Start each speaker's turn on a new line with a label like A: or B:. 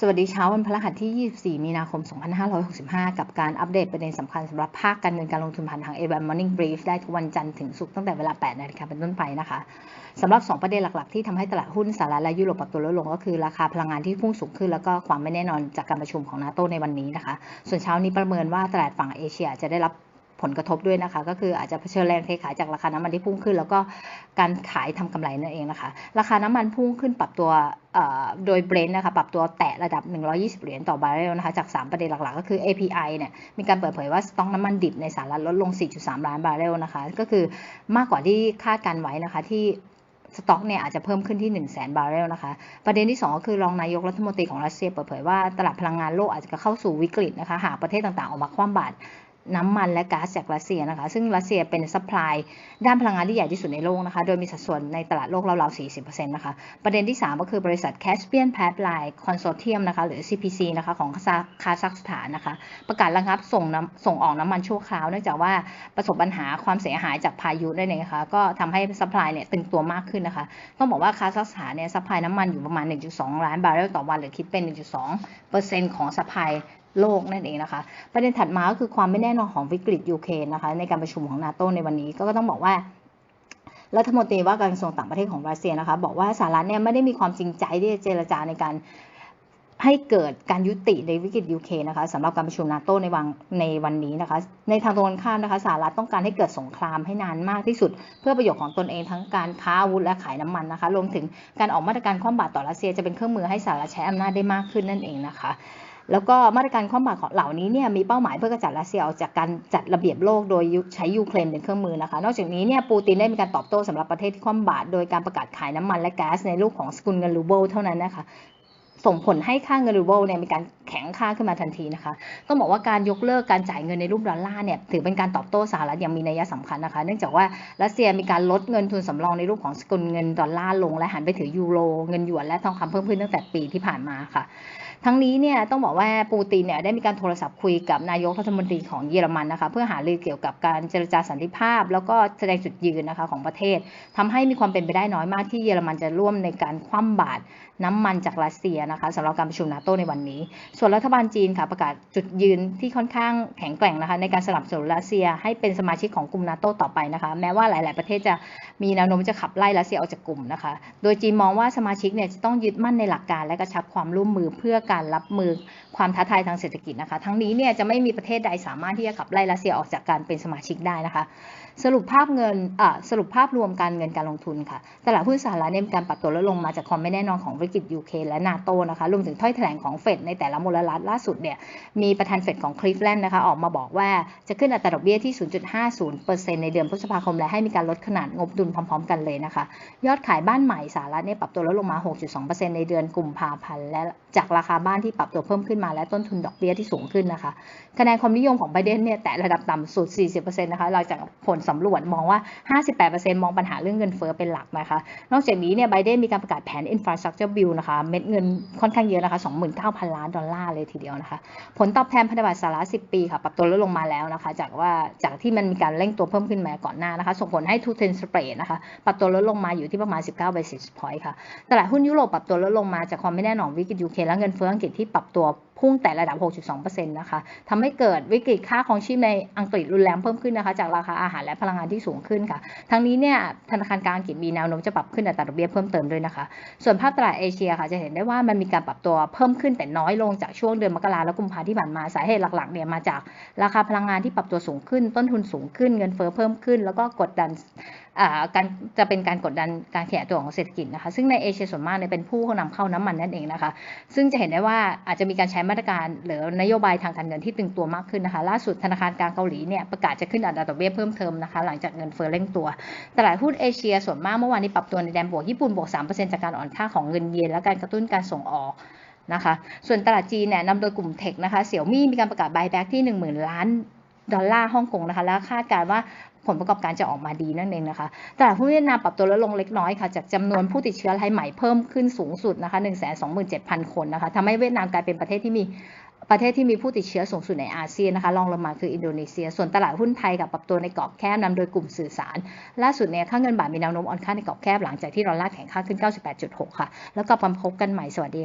A: สวัสดีเช้าวันพฤหัสที่ 24 มีนาคม 2565 กับการอัปเดตประเด็นสำคัญสำหรับภาคการเงินการลงทุนผ่านทาง a อ a m Morning Brief ได้ทุกวันจันทร์ถึงศุกร์ตั้งแต่เวลา 8 นาฬิกาเป็นต้นไปนะคะสำหรับ 2 ประเด็นหลัก ๆ ที่ทำให้ตลาดหุ้นสหรัฐและยุโรปปรับตัวลดลงก็คือ ราคาพลังงานที่พุ่งสูงขึ้น แล้วก็ความไม่แน่นอนจากการประชุมของนาโตในวันนี้นะคะ ส่วนเช้านี้ประเมินว่าตลาดฝั่งเอเชียจะได้รับ ผลกระทบด้วยนะคะ ก็คืออาจจะเผชิญแรงเทขายจากราคาน้ำมันที่พุ่งขึ้น แล้วก็การขายทำกำไรนั่นเองนะคะ ราคาน้ำมันพุ่งขึ้นปรับตัวโดยเบรนท์นะคะปรับตัวแตะระดับ 120 เหรียญต่อบาร์เรลนะคะจาก 3 ประเด็นหลักๆ ก็คือ API เนี่ยมีการเปิดเผยว่าสต็อกน้ำมันดิบในสหรัฐลดลง 4.3 ล้านบาร์เรลนะคะ ก็คือมากกว่าที่คาดการไว้นะคะที่สต็อกเนี่ยอาจจะเพิ่มขึ้นที่ 1 0 0 0 0แสนบาร์เรลนะคะ ประเด็นที่ 2 ก็คือรองนายกรัฐมนตรีของรัสเซียเปิดเผยว่าตลาดพลังงานโลกอาจจะเข้าสู่วิกฤตนะคะ หากประเทศต่างๆ ออกมาคว่ำบาตร น้ำมันและก๊าซจากรัสเซียนะคะ ซึ่งรัสเซียเป็นซัพพลายด้านพลังงานที่ใหญ่ที่สุดในโลกนะคะ โดยมีสัดส่วนในตลาดโลกราวๆ 40%นะคะ ประเด็นที่ 3 ก็คือบริษัท Caspian Pipeline Consortium นะคะ หรือ CPC นะคะของคาซัคสถานนะคะ ประกาศระงับส่งน้ำส่งออกน้ำมันชั่วคราว เนื่องจากว่าประสบปัญหาความเสียหายจากพายุได้เลยนะคะ ก็ทำให้ซัพพลายเนี่ยตึงตัวมากขึ้นนะคะ ต้องบอกว่าคาซัคสถานเนี่ยซัพพลายน้ำมันอยู่ประมาณ 1.2 ล้านบาร์เรลต่อวัน หรือคิดเป็น 1.2%ของซัพพลาย โลกนั่นเองนะคะ ประเด็นถัดมาก็คือความไม่แน่นอนของวิกฤตยูเครนนะคะในการประชุมของนาโตในวันนี้ก็ต้องบอกว่ารัฐมนตรีว่าการกระทรวงต่างประเทศของรัสเซียนะคะ บอกว่าสหรัฐเนี่ยไม่ได้มีความจริงใจที่จะเจรจาในการให้เกิดการยุติในวิกฤตยูเครนนะคะสำหรับการประชุมนาโตในวันในวันนี้นะคะ ในทางตรงกันข้ามนะคะสหรัฐต้องการให้เกิดสงครามให้นานมากที่สุด เพื่อประโยชน์ของตนเองทั้งการค้าอาวุธและขายน้ำมันนะคะ รวมถึงการออกมาตรการคว่ำบาตรต่อรัสเซียจะเป็นเครื่องมือให้สหรัฐใช้อำนาจได้มากขึ้นนั่นเองนะคะ แล้วก็มาตรการคว่ำบาตรของเหล่านี้เนี่ยมีเป้าหมายเพื่อกระจัดรัสเซียออกจากการจัดระเบียบโลกโดยใช้ยูเครนเป็นเครื่องมือนะคะ นอกจากนี้เนี่ยปูตินได้มีการตอบโต้สำหรับประเทศที่คว่ำบาตรโดยการประกาศขายน้ำมันและแก๊สในรูปของสกุลเงินรูเบิลเท่านั้นนะคะ ส่งผลให้ค่าเงินรูเบิลเนี่ยมีการ ข็งค่าขึ้นมาทันทีนะคะ ต้องบอกว่าการยกเลิกการจ่ายเงินในรูปดอลลาร์เนี่ยถือเป็นการตอบโต้สหรัฐอย่างมีนัยสำคัญนะคะ เนื่องจากว่ารัสเซียมีการลดเงินทุนสำรองในรูปของสกุลเงินดอลลาร์ลง และหันไปถือยูโรเงินหยวนและทองคำเพิ่มขึ้นตั้งแต่ปีที่ผ่านมาค่ะ ทั้งนี้เนี่ยต้องบอกว่าปูตินเนี่ยได้มีการโทรศัพท์คุยกับนายกรัฐมนตรีของเยอรมันนะคะเพื่อหารือเกี่ยวกับการเจรจาสันติภาพ แล้วก็แสดงจุดยืนนะคะของประเทศทำให้มีความเป็นไปได้น้อยมากที่เยอรมันจะร่วมในการคว่ำบาตรน้ำมันจากรัสเซียนะคะสำหรับการประชุมนาโตในวันนี้ส่วนรัฐบาลจีนค่ะประกาศจุดยืนที่ค่อนข้างแข็งแกร่งนะคะในการสนับสนุนรัสเซียให้เป็นสมาชิกของกลุ่มนาโตต่อไปนะคะ แม้ว่าหลาย ๆ ประเทศจะมีแนวโน้มจะขับไล่รัสเซียออกจากกลุ่มนะคะ โดยจีนมองว่าสมาชิกเนี่ยจะต้องยึดมั่นในหลักการและกระชับความร่วมมือเพื่อการรับมือความท้าทายทางเศรษฐกิจนะคะ ทั้งนี้เนี่ยจะไม่มีประเทศใดสามารถที่จะขับไล่รัสเซียออกจากการเป็นสมาชิกได้นะคะ สรุปภาพเงินอ่สรุปภาพรวมการเงินการลงทุนค่ะตลาดหุ้นสหรัฐเนี่ยมีการปรับตัวลดลงมาจากความไม่แน่นอนของวิกฤตยูเครนและนาโตนะคะรวมถึงถ้อยแถลงของเฟดในแต่ละมลรัฐล่าสุดเนี่ยมีประธานเฟดของคลิฟแลนด์นะคะออกมาบอกว่าจะขึ้นอัตราดอกเบี้ยที่ 0.50%ในเดือนพฤษภาคม และให้มีการลดขนาดงบดุลพร้อมๆ กันเลยนะคะ ยอดขายบ้านใหม่สหรัฐเนี่ยปรับตัวลดลงมา 6.2%ในเดือนกุมภาพันธ์และจากราคาบ้านที่ปรับตัวเพิ่มขึ้นมาและต้นทุนดอกเบี้ยที่สูงขึ้นนะคะคะแนนความนิยมของไบเดนเนี่ยแต่ระดับต่ำสุด 40%นะคะหลังจากผลสำรวจมองว่า 58%มองปัญหาเรื่องเงินเฟ้อเป็นหลักนะคะ นอกจากนี้เนี่ยไบเดนมีการประกาศแผน infrastructure bill นะคะ เม็ดเงินค่อนข้างเยอะนะคะ 29,000 ล้านดอลลาร์เลยทีเดียวนะคะ ผลตอบแทนพันธบัตรสหรัฐ10 ปีค่ะ ปรับตัวลดลงมาแล้วนะคะ จากว่าจากที่มันมีการเร่งตัวเพิ่มขึ้นมาก่อนหน้านะคะ ส่งผลให้ทูเทนสเปรดนะคะ ปรับตัวลดลงมาอยู่ที่ประมาณ 19 basis point ค่ะ ตลาดหุ้นยุโรปปรับตัวลดลงมาจากความไม่แน่นอนวิกฤตยูเครนและเงินเฟ้ออังกฤษที่ปรับตัวพุ่งแต่ระดับ 6.2%นะคะทำให้เกิดวิกฤตค่าของชีพในอังกฤษรุนแรงเพิ่มขึ้นนะคะ จากราคาอาหารและพลังงานที่สูงขึ้นค่ะ ทั้งนี้เนี่ยธนาคารกลางอังกฤษมีแนวโน้มจะปรับขึ้นอัตราดอกเบี้ยเพิ่มเติมด้วยนะคะ ส่วนภาพตลาดเอเชียค่ะจะเห็นได้ว่ามันมีการปรับตัวเพิ่มขึ้นแต่น้อยลงจากช่วงเดือนมกราและกุมภาที่ผ่านมาสาเหตุหลักๆเนี่ยมาจากราคาพลังงานที่ปรับตัวสูงขึ้น ต้นทุนสูงขึ้นเงินเฟ้อเพิ่มขึ้น แล้วก็กดดัน การจะเป็นการกดดันการขยายตัวของเศรษฐกิจนะคะ ซึ่งในเอเชียส่วนมากเนี่ยเป็นผู้นำเข้าน้ำมันนั่นเองนะคะ ซึ่งจะเห็นได้ว่าอาจจะมีการใช้มาตรการหรือนโยบายทางการเงินที่ตึงตัวมากขึ้นนะคะ ล่าสุดธนาคารกลางเกาหลีเนี่ยประกาศจะขึ้นอัตราดอกเบี้ยเพิ่มเติมนะคะ หลังจากเงินเฟ้อเร่งตัวตลาดหุ้นเอเชียส่วนมากเมื่อวานนี้ปรับตัวในแดนบวกญี่ปุ่นบวก3%จากการอ่อนค่าของเงินเยนและการกระตุ้นการส่งออกนะคะ ส่วนตลาดจีนเนี่ยนำโดยกลุ่มเทคนะคะเสี่ยวมี่มีการประกาศบายแบ็กที่ 10,000 ล้าน ดอลลาร์ฮ่องกงนะคะและคาดการว่าผลประกอบการจะออกมาดีนั่นเองนะคะตลาดหุ้นเวียดนามปรับตัวลดลงเล็กน้อยค่ะ จากจำนวนผู้ติดเชื้อรายใหม่เพิ่มขึ้นสูงสุดนะคะ 127,000 คนนะคะทำให้เวียดนามกลายเป็นประเทศที่มีประเทศที่มีผู้ติดเชื้อสูงสุดในอาเซียนนะคะรองลงมาคืออินโดนีเซีย ส่วนตลาดหุ้นไทยกับปรับตัวในกรอบแคบนำโดยกลุ่มสื่อสาร ล่าสุดเนี่ยค่าเงินบาทมีแนวโน้มอ่อนค่าในกรอบแคบหลังจากที่ดอลลาร์แข็งค่าขึ้น 98.6 ค่ะ แล้วกลับพบกันใหม่สวัสดี